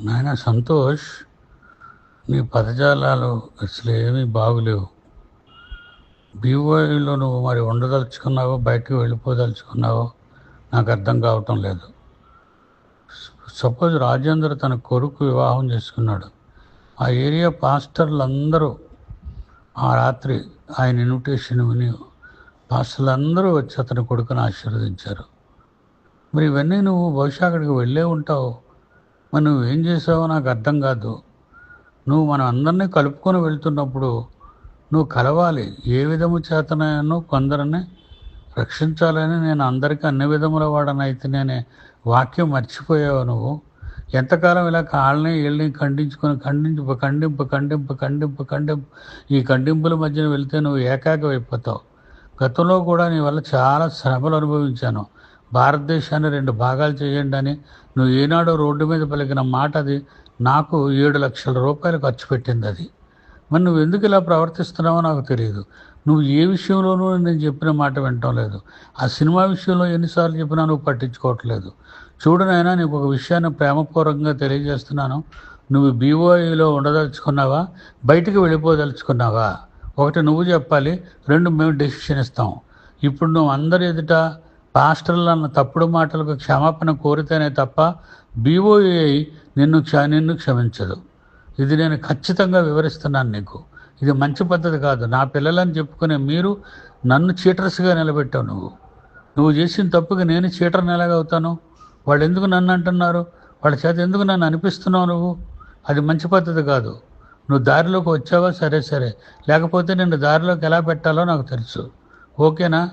నాయన సంతోష్ నీ పదజాలాలు అసలు ఏమీ బాగులేవు. బీఓఈలో నువ్వు మరి ఉండదలుచుకున్నావో బయటికి వెళ్ళిపోదలుచుకున్నావో నాకు అర్థం కావటం లేదు. సపోజ్ రాజేంద్ర తన కొడుకు వివాహం చేసుకున్నాడు. ఆ ఏరియా పాస్టర్లు అందరూ ఆ రాత్రి ఆయన ఇన్విటేషన్ విని పాస్టర్లు అందరూ వచ్చి అతని కొడుకుని ఆశీర్వదించారు. మరి ఇవన్నీ నువ్వు బహుశా అక్కడికి వెళ్ళే ఉంటావు. మరి నువ్వేం చేసావో నాకు అర్థం కాదు. నువ్వు మనం అందరినీ కలుపుకొని వెళ్తున్నప్పుడు నువ్వు కలవాలి. ఏ విధము చేతనైనా కొందరిని రక్షించాలని నేను అందరికీ అన్ని విధముల వాడనైతే నేనే వాక్యం మర్చిపోయావు నువ్వు. ఎంతకాలం ఇలా కాళ్ళని వీళ్ళని ఖండించుకొని ఖండింపు ఖండింపు ఖండింపు ఖండింపు ఖండింపు ఈ ఖండింపుల మధ్యన వెళితే నువ్వు ఏకాకమైపోతావు గతంలో కూడా నీ వల్ల చాలా శ్రమలు అనుభవించాను. భారతదేశాన్ని రెండు భాగాలు చేయండి అని నువ్వు ఏనాడో రోడ్డు మీద పలికిన మాట అది. నాకు ఏడు లక్షల రూపాయలు ఖర్చు పెట్టింది అది. మరి నువ్వు ఎందుకు ఇలా ప్రవర్తిస్తున్నావో నాకు తెలియదు. నువ్వు ఏ విషయంలోనూ నేను చెప్పిన మాట వినటం లేదు. ఆ సినిమా విషయంలో ఎన్నిసార్లు చెప్పినా నువ్వు పట్టించుకోవట్లేదు. చూడు నీకు ఒక విషయాన్ని ప్రేమపూర్వకంగా తెలియజేస్తున్నాను. నువ్వు బీఓఈలో ఉండదలుచుకున్నావా? బయటికి వెళ్ళిపోదలుచుకున్నావా? ఒకటి నువ్వు చెప్పాలి రెండు మేము డెసిషన్ ఇస్తాం. ఇప్పుడు నువ్వు అందరి ఎదుట పాస్టర్లు అన్న తప్పుడు మాటలకు క్షమాపణ కోరితేనే తప్ప బీఓఏ నిన్ను క్ష నిన్ను క్షమించదు. ఇది నేను ఖచ్చితంగా వివరిస్తున్నాను నీకు. ఇది మంచి పద్ధతి కాదు. నా పిల్లలని చెప్పుకునే మీరు నన్ను చీటర్స్గా నిలబెట్టావు నువ్వు. నువ్వు చేసిన తప్పుకి నేను చీటర్ని ఎలాగవుతాను వాళ్ళు ఎందుకు నన్ను అంటున్నారు? వాళ్ళ చేత ఎందుకు నన్ను అనిపిస్తున్నావు నువ్వు? అది మంచి పద్ధతి కాదు. నువ్వు దారిలోకి వచ్చావా? సరే సరే. లేకపోతే నేను దారిలోకి ఎలా పెట్టాలో నాకు తెలుసు. ఓకేనా?